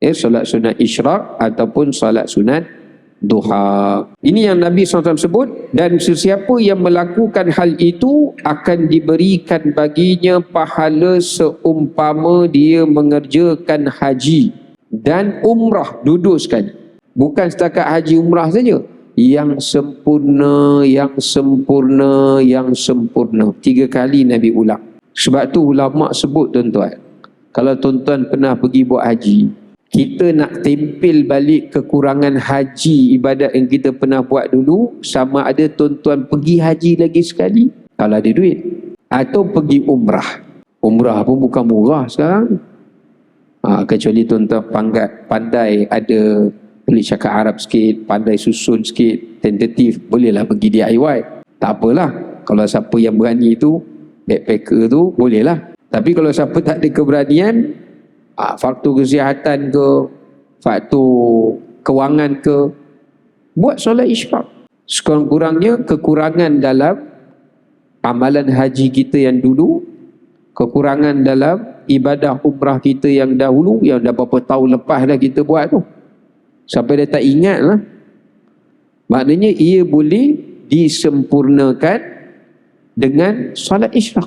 Ya, solat sunat isyraq ataupun solat sunat duha. Ini yang Nabi SAW sebut dan sesiapa yang melakukan hal itu akan diberikan baginya pahala seumpama dia mengerjakan haji dan umrah duduk sekali. Bukan setakat haji umrah saja. Yang sempurna, yang sempurna, yang sempurna. Tiga kali Nabi ulang. Sebab tu ulama sebut tuan-tuan. Kalau tuan-tuan pernah pergi buat haji, kita nak tempel balik kekurangan haji ibadat yang kita pernah buat dulu sama ada tuan-tuan pergi haji lagi sekali kalau ada duit. Atau pergi umrah. Umrah pun bukan murah sekarang. Ha, kecuali tuan-tuan panggat, pandai ada boleh cakap Arab sikit pandai susun sikit tentatif bolehlah pergi DIY tak apalah kalau siapa yang berani tu backpacker tu bolehlah. Tapi kalau siapa tak ada keberanian ha, faktor kesihatan ke faktor kewangan ke buat solat isyak. Sekurang-kurangnya kekurangan dalam amalan haji kita yang dulu kekurangan dalam ibadah umrah kita yang dahulu yang dah berapa tahun lepas dah kita buat tu. Sampai dia tak ingat lah maknanya ia boleh disempurnakan dengan solat isyak